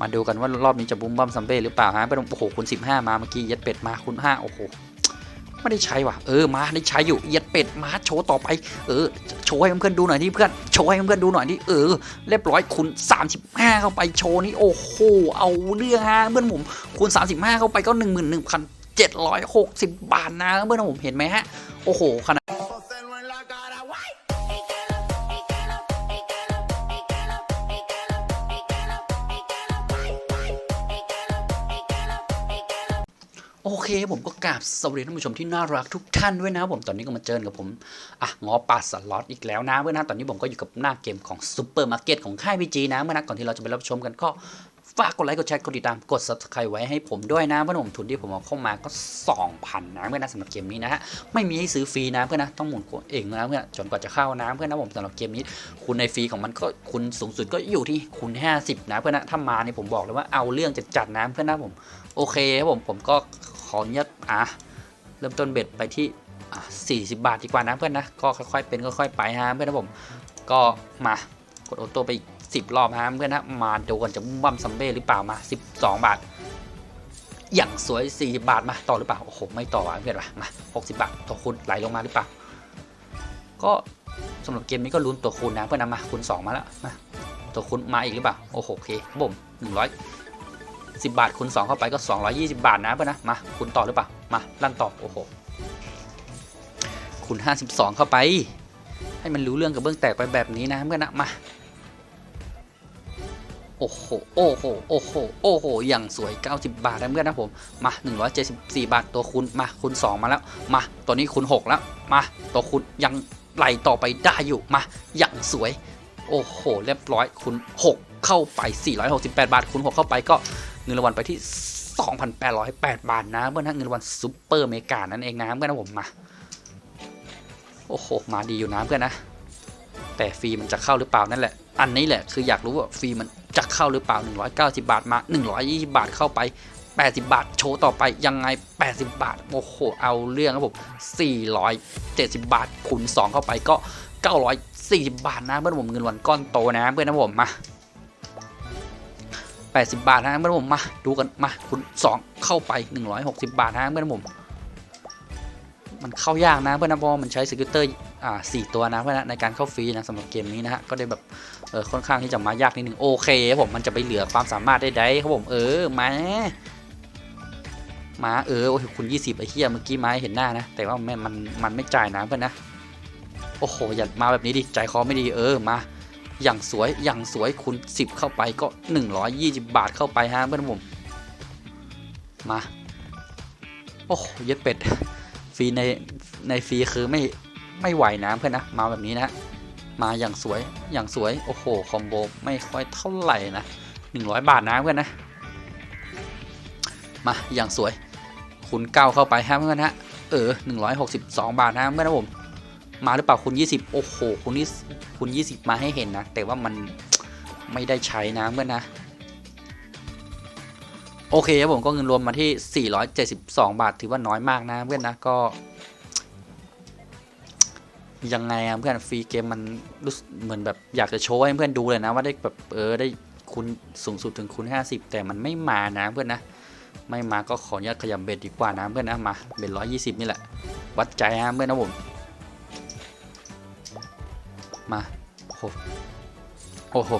มาดูกันว่ารอบนี้จะบุ้มบัมซัมเบ้หรือเปล่าฮะเป็นโอ้โหคุณ15 มาเมื่อกี้ยัดเป็ดมาคุณ5โอ้โหไม่ได้ใช้ว่ะเออมาได้ใช้อยู่ยัดเป็ดมาโชว์ต่อไป เออโชว์ให้เพื่อนดูหน่อยที่เพื่อนโชว์ให้เพื่อนดูหน่อยที่เออเรียบร้อยคุณ 35 เข้าไปโชว์นี่โอ้โหเอาเรื่องฮะเพื่อนผมคูณ35 เข้าไปก็ 11,760 บาทนะเพื่อนผมเห็นไหมฮะโอ้โหขนาด โอเคผมก็กราบสวัสดีท่านผู้ชมที่น่ารักทุกท่านด้วยนะผมตอนนี้ก็มาเจอกับผมอะงอปาสล็อตอีกแล้วนะเพื่อนนะตอนนี้ผมก็อยู่กับหน้าเกมของซูเปอร์มาร์เก็ตของค่ายพีจีนะเมื่อนะก่อนที่เราจะไปรับชมกันก็ฝากกดไลค์กดแชร์กดติดตามกด subscribe ไว้ให้ผมด้วยนะเพื่อนผมทุนที่ผมเอาเข้ามาก็ 2,000นะเพื่อนนะสำหรับเกมนี้นะฮะไม่มีให้ซื้อฟรีนะเพื่อนนะต้องหมุนเองนะเพื่อนจนกว่าจะเข้านะเพื่อนนะผมสำหรับเกมนี้ คุณในฟรีของมันก็คุณสูงสุดก็อยู่ที่คุณ 50 นะเพื่อนนะถ้ามาเนี่ยผมบอกเลยว่าเอาเรื่องจะจัดนะเพื่อนนะผมโอเคครับผมผมก็ ขออนุญาตอะเริ่มต้นเบ็ดไปที่อะ40 บาทดีกว่านะเพื่อนนะ ก็ค่อยๆเป็นค่อยๆไปฮะเพื่อนนะผม ก็มากดออโต้ไปอีก10 รอบฮะเพื่อนนะ มาดูกันจะบุ้มบัมซัมเบ้หรือเปล่ามา 12 บาท อย่างสวย 40 บาทมาต่อหรือเปล่า โอ้โห ไม่ต่อวะเพื่อนวะมา60 บาทตัวคูณไหลลงมาหรือเปล่า ก็สำหรับเกมนี้ก็ลุ้นตัวคูณนะเพื่อนนะมาคูณ2มาแล้วมาตัวคูณมาอีกหรือเปล่า โอ้โหโอเคครับผม100 10 บาทคูณ2เข้าไปก็ 220 บาทนะเพื่อนนะมาคูณต่อหรือเปล่ามาลั่นต่อโอ้โหคูณ52 เข้าไป ให้มันรู้เรื่องกับเบื้องแตกไปแบบนี้นะเพื่อนนะมาโอ้โห โอ้โห โอ้โห โอ้โห อย่างสวย 90 บาทนะเพื่อนนะผม มา 174 บาท ตัวคูณ มา คูณ 2 มาแล้ว มา ตัวนี้คูณ 6 แล้ว มา ตัวคูณยังไหลต่อไปได้อยู่ มา อย่างสวย โอ้โห เรียบร้อย คูณ 6 เข้าไป 468 บาท คูณ 6 เข้าไปก็ เงินรางวัลไปที่ 2,808 บาทนะเพื่อนนะเงินรางวัลซุปเปอร์เมกานั่นเองนะเพื่อนนะผมมาโอ้โหมาดีอยู่นะเพื่อนนะ แต่ฟรีมันจะเข้าหรือเปล่านั่นแหละ อันนี้แหละคืออยากรู้ว่าฟรีมันจะเข้าหรือเปล่า 190 บาทมา 120 บาทเข้าไป 80 บาทโชว์ต่อไปยังไง 80 บาท โอ้โห เอาเรื่องครับผม 470 บาทคูณ2เข้าไปก็ 940 บาทนะเพื่อนผมเงินรางวัลก้อนโตนะเพื่อนนะผมมา 80 บาทนะเพื่อนผมมาดูกันมาคุณ2เข้าไป 160 บาทนะเพื่อนผม มันเข้ายากนะเพื่อนนะพราะว่ามันใช้สกิลเตอร์อ่าสี่ตัวนะเพื่อนนะในการเข้าฟรีนะสำหรับเกมนี้นะฮะก็ได้แบบเออค่อนข้างที่จะมายากนิดนึงโอเคครับผมมันจะไปเหลือความสามารถได้ไดครับผมเออมามาเออโอ้ยคุณ 20ไอ้เหี้ยเมื่อกี้มาเห็นหน้านะ แต่ว่าแม่มันมันไม่จ่ายนะเพื่อนนะโอ้โหอย่ามาแบบนี้ดิใจคอไม่ดีเออมา อย่างสวยอย่างสวยคูณ10 เข้าไปก็ 120 บาทเข้าไปฮะเพื่อนผม มา โอ้เย็ดเป็ดฟรีในในฟรีคือไม่ไม่ไหวนะเพื่อนนะ มาแบบนี้นะ มาอย่างสวยอย่างสวยโอ้โหคอมโบไม่ค่อยเท่าไหร่นะ 100 บาทนะเพื่อนนะ มาอย่างสวยคูณ9เข้าไปฮะเพื่อนฮะเออ162 บาทนะเพื่อนนะผม มาหรือเปล่าคูณ20 โอ้โหคูณนี้คูณ20 มาให้เห็นนะ แต่ว่ามันไม่ได้ใช้นะเพื่อนนะ โอเคครับผมก็เงินรวมมาที่ 472 บาท ถือว่าน้อยมากนะเพื่อนนะก็ ยังไงอะเพื่อนฟรีเกมมันรู้เหมือนแบบอยากจะโชว์ให้เพื่อนดูเลยนะ ว่าได้แบบเออได้คูณสูงสุดถึงคูณ50 แต่มันไม่มานะเพื่อนนะไม่มาก็ขออนุญาตขยำเบ็ดดีกว่านะเพื่อนนะมาเบ็ด120 นี่แหละ วัดใจนะเพื่อนนะผม มาโอ้โหโอ้โห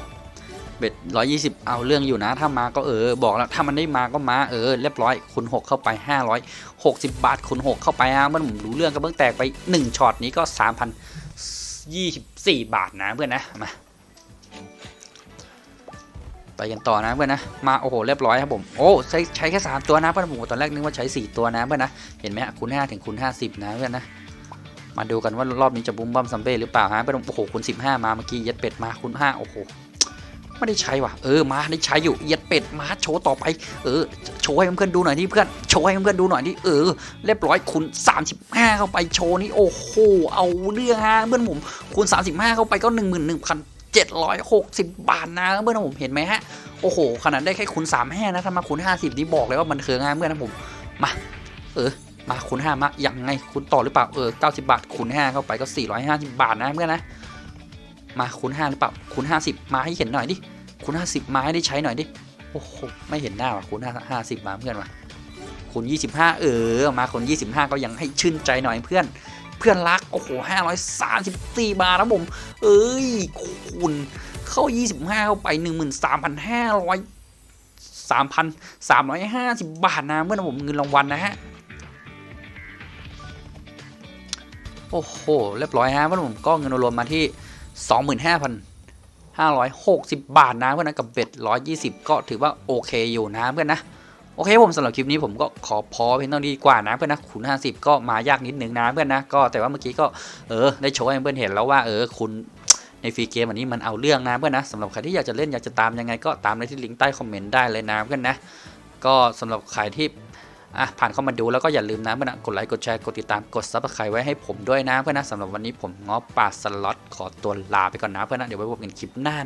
เบ็ดร้อยยี่สิบเอาเรื่องอยู่นะ ถ้ามาก็เออ บอกแล้วถ้ามันได้มาก็มาเออเรียบร้อยคูณหกเข้าไปห้าร้อยหกสิบบาทคูณหกเข้าไปฮะมันผมรู้เรื่องก็เพิ่งแตกไปหนึ่งช็อตนี้ก็สามพันยี่สิบสี่บาทนะเพื่อนนะมาไปกันต่อนะเพื่อนนะมาโอ้โหเรียบร้อยครับผมโอ้ใช้ใช้แค่สามตัวนะเพื่อนผมตอนแรกนึกว่าใช้สี่ตัวนะเพื่อนนะเห็นไหมฮะคูณห้าถึงคูณห้าสิบนะเพื่อนนะ มาดูกันว่ารอบนี้จะบุ้มบัมซัมเบ้หรือเปล่าฮะไปตรงโอ้โหคุณ15 มาเมื่อกี้ยัดเป็ดมาคุณ5โอ้โหไม่ได้ใช้ว่ะเออมาได้ใช้อยู่ยัดเป็ดมาโชว์ต่อไป เออโชว์ให้เพื่อนดูหน่อยที่เพื่อนโชว์ให้เพื่อนดูหน่อยที่เออเรียบร้อยคุณ35 เข้าไปโชว์นี่โอ้โหเอาเรื่องฮะเพื่อนผมคุณ35 เข้าไปก็ 11,760 บาทนะเพื่อนผมเห็นไหมฮะโอ้โหขนาดได้แค่คุณ35นะถ้ามาคุณ50 นี่บอกเลยว่ามันเคืองฮะเพื่อนผมมาเออ มาคูณ5มาอย่างไงคูณต่อหรือเปล่าเออ90 บาทคูณ5เข้าไปก็ 450 บาทนะเพื่อนนะมาคูณ5หรือเปล่าคูณ50 มาให้เห็นหน่อยดิคูณ50 มาให้ได้ใช้หน่อยดิโอ้โหไม่เห็นหน้าว่ะคูณห้าห้าสิบมาเพื่อนว่ะคูณยี่สิบห้าเออมาคูณยี่สิบห้าก็ยังให้ชื่นใจหน่อยเพื่อน เพื่อนรักโอ้โหห้าร้อยสามสิบสี่บาทนะผมเอ้ยคูณเข้ายี่สิบห้าเข้าไปหนึ่งหมื่นสามพันห้าร้อยสามพันสามร้อยห้าสิบบาทนะเพื่อนผมเงินรางวัลนะฮะ อ้โห เรียบร้อยฮะเพื่อนผมก็เงินรวมมาที่สองหมื่นห้าพัน560 บาทนะเพื่อนนะกับเบ็ด120 ก็ถือว่าโอเคอยู่นะเพื่อนนะโอเคผมสำหรับคลิปนี้ผมก็ขอพอเพียงเท่านี้ดีกว่านะเพื่อนนะคูณ50 ก็มายากนิดนึงนะเพื่อนนะก็แต่ว่าเมื่อกี้ก็เออได้โชว์ให้เพื่อนเห็นแล้วว่าเออคุณในฟรีเกมอันนี้มันเอาเรื่องนะเพื่อนนะสำหรับใครที่อยากจะเล่นอยากจะตามยังไงก็ตามในที่ลิงก์ใต้คอมเมนต์ได้เลยนะเพื่อนนะก็สำหรับใครที่ อะผ่านเข้ามาดูแล้วก็อย่าลืมนะเพื่อนะกดไลค์กดแชร์กดติดตามกดซับสไครต์ไว้ให้ผมด้วยนะเพื่อนนะสำหรับวันนี้ผมง้อป่าสล็อตขอตัวลาไปก่อนนะเพื่อนนะเดี๋ยวไว้พบกันคลิปหน้า